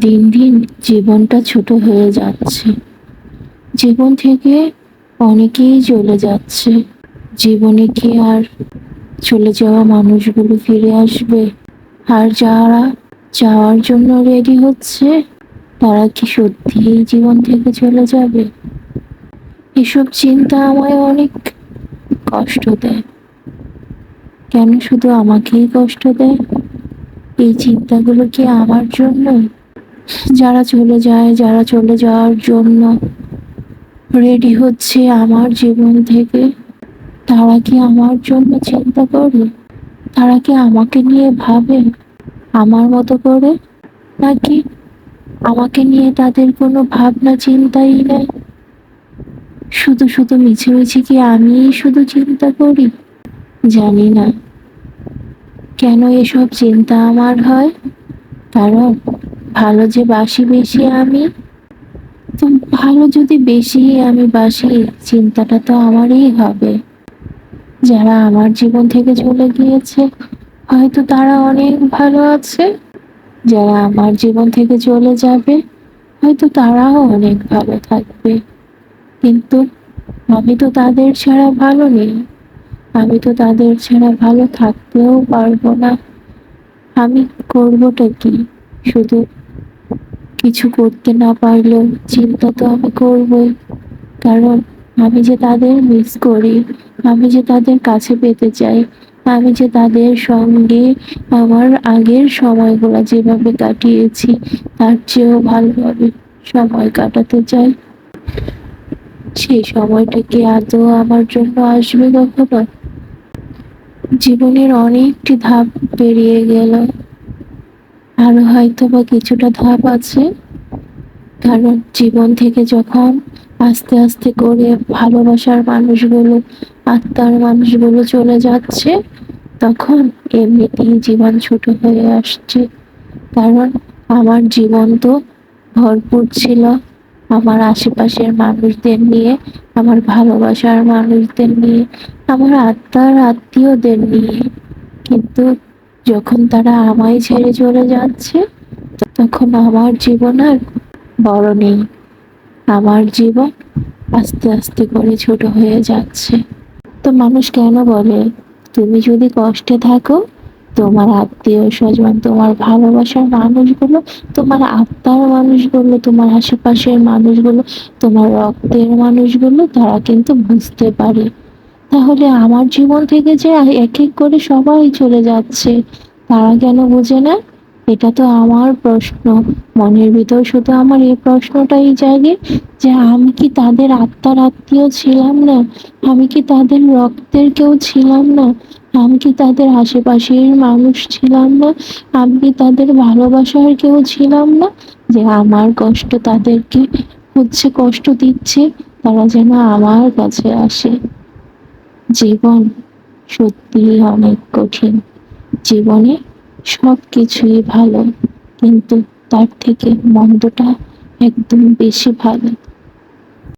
দিন দিন জীবনটা ছোট হয়ে যাচ্ছে। জীবন থেকে অনেকেই চলে যাচ্ছে। জীবনে কি আর চলে যাওয়া মানুষগুলো ফিরে আসবে? আর যারা যাওয়ার জন্য রেডি হচ্ছে, তারা কি সত্যিই জীবন থেকে চলে যাবে? এসব চিন্তা আমায় অনেক কষ্ট দেয়। কেন শুধু আমাকেই কষ্ট দেয়? এই চিন্তাগুলো কি আমার জন্য? যারা চলে যায়, যারা চলে যাওয়ার জন্য রেডি হচ্ছে আমার জীবন থেকে, তারা কি আমার জন্য চিন্তা করে? তারা কি আমাকে নিয়ে ভাবে? আমার মতো করে? নাকি আমাকে নিয়ে তাদের কোনো ভাবনা চিন্তাই নেই? শুধু শুধু মিছে কি আমি শুধু চিন্তা করি? জানি না। কেন এসব চিন্তা আমার হয়? কারণ ভালো যে বাসি বেশি আমি ভালো যদি বেশি আমি বাসি, চিন্তাটা তো আমারই হবে। যারা আমার জীবন থেকে চলে গিয়েছে, হয়তো তারা অনেক ভালো আছে। যারা আমার জীবন থেকে চলে যাবে, হয়তো তারাও অনেক ভালো থাকবে। কিন্তু আমি তো তাদের ছাড়া ভালো নেই। আমি তো তাদের ছাড়া ভালো থাকতেও পারব না। আমি করবোটা কি? শুধু কিছু করতে না পারলেও চিন্তা তো আমি করবই। কারণ আমি যে তাদের মিস করি, আমি যে তাদের কাছে পেতে চাই, আমি যে তাদের সঙ্গে আমার আগের সময়গুলো যেভাবে কাটিয়েছি, তার চেয়েও ভালোভাবে সময় কাটাতে চাই। সেই সময়টা কি আদৌ আমার জন্য আসবে কখনো? জীবনের অনেকটি ধাপ পেরিয়ে গেল। আরও হয়তো বা কিছুটা ধাপ আছে। কারণ জীবন থেকে যখন আস্তে আস্তে করে ভালোবাসার মানুষগুলো, আত্মার মানুষগুলো চলে যাচ্ছে, তখন এমনিতেই জীবন ছোট হয়ে আসছে। কারণ আমার জীবন তো ভরপুর ছিল। আমার আশেপাশের মানুষদের নিয়ে, আমার ভালোবাসার মানুষদের নিয়ে, আমার আত্মার আত্মীয়দের নিয়ে। কিন্তু যখন তারা আমায় ছেড়ে চলে যাচ্ছে, তখন আমার জীবন আর বড় নেই। আমার জীবন আস্তে আস্তে করে ছোট হয়ে যাচ্ছে। তো মানুষ কেন বলে, তুমি যদি কষ্টে থাকো, তোমার আত্মীয় স্বজন, তোমার ভালোবাসার মানুষগুলো, তোমার আত্মার মানুষগুলো, তোমার আশেপাশের মানুষগুলো, তোমার রক্তের মানুষগুলো, তারা কিন্তু বুঝতে পারে। তাহলে আমার জীবন থেকে যে এক এক করে সবাই চলে যাচ্ছে, তারা কেন বোঝে না? এটা তো আমার প্রশ্ন। মনের ভিতর শুধু আমার এই প্রশ্নটাই জাগে যে আমি কি তাদের আত্মার আত্মীয় ছিলাম না? আমি কি তাদের রক্তের কেউ ছিলাম না? আমি কি তাদের আশেপাশের মানুষ ছিলাম না? আমি কি তাদের ভালোবাসার কেউ ছিলাম না? যে আমার কষ্ট তাদেরকে, হচ্ছে কষ্ট দিচ্ছে, তারা যেন আমার কাছে আসে। জীবন সত্যিই অনেক কঠিন। জীবনে সব কিছুই ভালো, কিন্তু তার থেকে মন্দটা একদম বেশি ভালো।